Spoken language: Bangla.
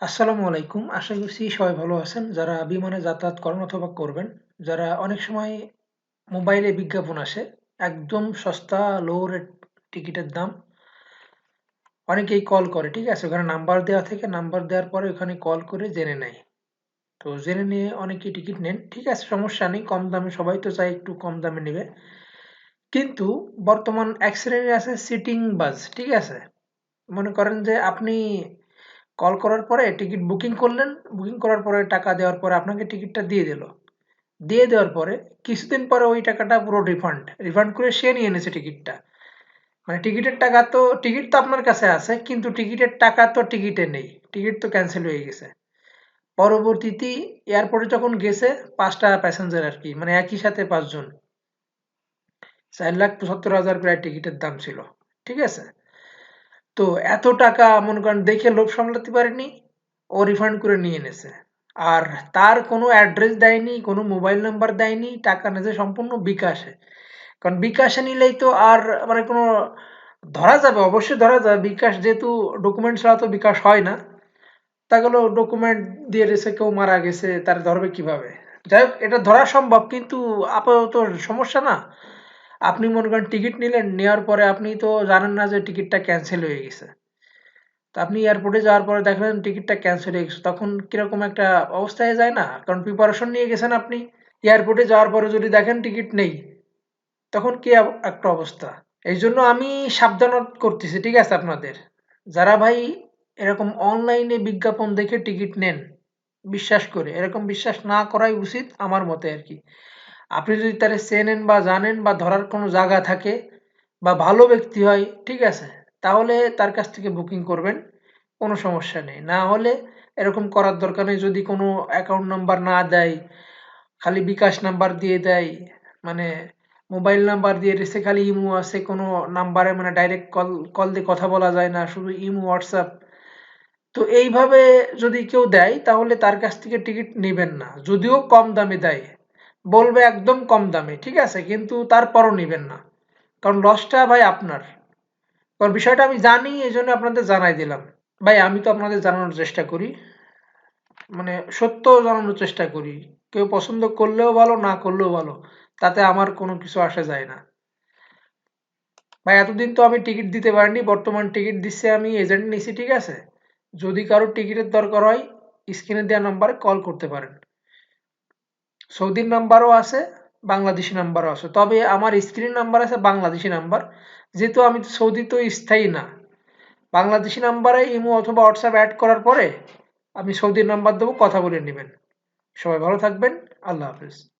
আসসালামু আলাইকুম। আশা করছি সবাই ভালো আছেন। যারা বিমানে যাতায়াত করেন অথবা করবেন, যারা অনেক সময় মোবাইলে বিজ্ঞাপন আসে, একদম সস্তা লো রেট টিকিটের দাম। অনেকেই কল করে, ঠিক আছে? ওখানে নাম্বার দেওয়া থেকে নাম্বার দেওয়ার পরে ওখানে কল করে জেনে নেয়। তো জেনে নিয়ে অনেকেই টিকিট নেন। ঠিক আছে সমস্যা নেই, কম দামে সবাই তো চায় একটু কম দামে নেবে। কিন্তু বর্তমান এক আছে সিটিং বাস ঠিক আছে? মনে করেন যে আপনি কল করার পরে টিকিট বুকিং করলেন, বুকিং করার পরে টাকা দেওয়ার পরে আপনাকে টিকিটটা দিয়ে দিল। দিয়ে দেওয়ার পরে কিছুদিন পরে ওই টাকাটা পুরো রিফান্ড রিফান্ড করে সে নিয়ে এনেছে টিকিটটা। মানে টিকিটের টাকা তো, টিকিট তো আপনার কাছে আছে, কিন্তু টিকিটের টাকা তো টিকিটে নেই। টিকিট তো ক্যান্সেল হয়ে গেছে। পরবর্তীতে এয়ারপোর্টে যখন গেছে, পাঁচটা প্যাসেঞ্জার আর কি মানে একই সাথে পাঁচজন। চার লাখ পঁচাত্তর হাজার প্রায় টিকিটের দাম ছিল। ঠিক আছে? তো এত টাকা, মনে করেন, দেখে লোভ সামলাতে পারেনি, ও রিফান্ড করে নিয়ে এনেছে। আর তার কোনো অ্যাড্রেস দেয়নি, কোনো মোবাইল নাম্বার দেয়নি, টাকা নেছে সম্পূর্ণ বিকাশে। কারণ বিকাশে নিলেই তো আর মানে কোনো ধরা যাবে, অবশ্যই ধরা যাবে, বিকাশ যেহেতু ডকুমেন্ট ছাড়া তো বিকাশ হয় না। তা গেল ডকুমেন্ট দিয়ে রেছে কেউ মারা গেছে, তার ধরবে কীভাবে? যাই হোক, এটা ধরা সম্ভব, কিন্তু আপাতত সমস্যা না। আপনি মনে করেন টিকিট নিলেন, নেওয়ার পরে আপনি তো জানেন না যে টিকিটটা ক্যান্সেল হয়ে গেছে। তো আপনি এয়ারপোর্টে যাওয়ার পরে দেখলেন টিকিটটা ক্যান্সেল হয়ে গেছে। তখন কীরকম একটা অবস্থায় যায় না? কারণ প্রিপারেশন নিয়ে গেছেন আপনি। এয়ারপোর্টে যাওয়ার পরে যদি দেখেন টিকিট নেই, তখন কি একটা অবস্থা? এই জন্য আমি সাবধান করতেছি, ঠিক আছে আপনাদের? যারা ভাই এরকম অনলাইনে বিজ্ঞাপন দেখে টিকিট নেন, বিশ্বাস করে। এরকম বিশ্বাস না করাই উচিত আমার মতে আর কি। আপনি যদি তারে চেনেন বা জানেন বা ধরার কোনো জায়গা থাকে বা ভালো ব্যক্তি হয়, ঠিক আছে, তাহলে তার কাছ থেকে বুকিং করবেন, কোনো সমস্যা নেই। না হলে এরকম করার দরকার নেই, যদি কোনো অ্যাকাউন্ট নাম্বার না দেয়, খালি বিকাশ নাম্বার দিয়ে দেয় মানে মোবাইল নাম্বার দিয়ে রেসে খালি ইমো আছে, কোনো নাম্বারে মানে ডাইরেক্ট কল কল দিয়ে কথা বলা যায় না, শুধু ইমো হোয়াটসঅ্যাপ তো এইভাবে যদি কেউ দেয়, তাহলে তার কাছ থেকে টিকিট নেবেন না। যদিও কম দামে দেয় বলবে একদম কম দামে, ঠিক আছে? কিন্তু তারপরও নেবেন না। কারণ লসটা ভাই আপনার। কারণ বিষয়টা আমি জানি এই জন্য আপনাদের জানাই দিলাম। ভাই, আমি তো আপনাদের জানানোর চেষ্টা করি। মানে সত্য জানানোর চেষ্টা করি। কেউ পছন্দ করলেও ভালো, না করলেও ভালো। তাতে আমার কোনো কিছু আসা যায় না। ভাই, এতদিন তো আমি টিকিট দিতে পারিনি। বর্তমান টিকিট দিচ্ছে আমি এজেন্ট নিছি, ঠিক আছে? যদি কারও টিকিটের দরকার হয় স্ক্রিনে দেওয়া নাম্বারে কল করতে পারেন। সৌদির নাম্বারও আছে, বাংলাদেশি নাম্বারও আছে। তবে আমার স্ত্রীর নাম্বার আছে, বাংলাদেশি নাম্বার যেহেতু আমি সৌদি তো স্থায়ী না। বাংলাদেশি নাম্বারে ইমো অথবা হোয়াটসঅ্যাপ অ্যাড করার পরে আমি সৌদির নাম্বার দেবো, কথা বলে নেবেন। সবাই ভালো থাকবেন। আল্লাহ হাফিজ।